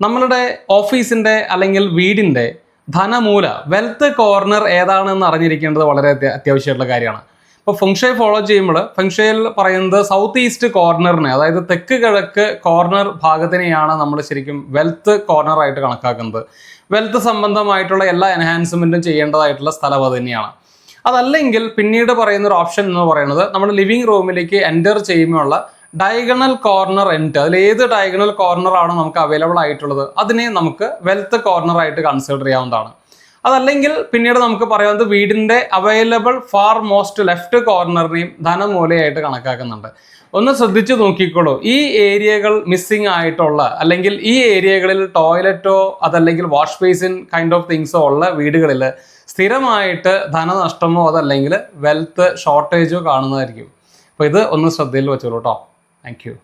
നമ്മളുടെ ഓഫീസിന്റെ അല്ലെങ്കിൽ വീടിന്റെ ധനമൂല വെൽത്ത് കോർണർ ഏതാണെന്ന് അറിഞ്ഞിരിക്കേണ്ടത് വളരെ അത്യ- അത്യാവശ്യമായിട്ടുള്ള കാര്യമാണ്. ഇപ്പോൾ ഫെങ്ഷേ ഫോളോ ചെയ്യുമ്പോൾ ഫെങ്ഷയിൽ പറയുന്നത് സൗത്ത് ഈസ്റ്റ് കോർണറിനെ അതായത് തെക്ക് കിഴക്ക് കോർണർ ഭാഗത്തിനെയാണ് നമ്മൾ ശരിക്കും വെൽത്ത് കോർണറായിട്ട് കണക്കാക്കുന്നത്. വെൽത്ത് സംബന്ധമായിട്ടുള്ള എല്ലാ എൻഹാൻസ്മെന്റും ചെയ്യേണ്ടതായിട്ടുള്ള സ്ഥലം അത് തന്നെയാണ്. അതല്ലെങ്കിൽ പിന്നീട് പറയുന്ന ഒരു ഓപ്ഷൻ എന്ന് പറയുന്നത് നമ്മൾ ലിവിങ് റൂമിലേക്ക് എന്റർ ചെയ്യുമ്പോഴുള്ള ഡയഗണൽ കോർണർ എന്റ് അതിൽ ഏത് ഡയഗണൽ കോർണർ ആണ് നമുക്ക് അവൈലബിൾ ആയിട്ടുള്ളത് അതിനെ നമുക്ക് വെൽത്ത് കോർണർ ആയിട്ട് കൺസിഡർ ചെയ്യാവുന്നതാണ്. അതല്ലെങ്കിൽ പിന്നീട് നമുക്ക് പറയാവുന്നത് വീടിന്റെ അവൈലബിൾ ഫാർ മോസ്റ്റ് ലെഫ്റ്റ് കോർണറിനെയും ധനമൂലയായിട്ട് കണക്കാക്കുന്നുണ്ട്. ഒന്ന് ശ്രദ്ധിച്ചു നോക്കിക്കോളൂ. ഈ ഏരിയകൾ മിസ്സിങ് ആയിട്ടുള്ള അല്ലെങ്കിൽ ഈ ഏരിയകളിൽ ടോയ്ലറ്റോ അതല്ലെങ്കിൽ വാഷ് ബേസിൻ കൈൻഡ് ഓഫ് തിങ്സോ ഉള്ള വീടുകളിൽ സ്ഥിരമായിട്ട് ധനനഷ്ടമോ അതല്ലെങ്കിൽ വെൽത്ത് ഷോർട്ടേജോ കാണുന്നതായിരിക്കും. അപ്പോൾ ഇത് ഒന്ന് ശ്രദ്ധയിൽ വെച്ചോളൂ കേട്ടോ Thank you.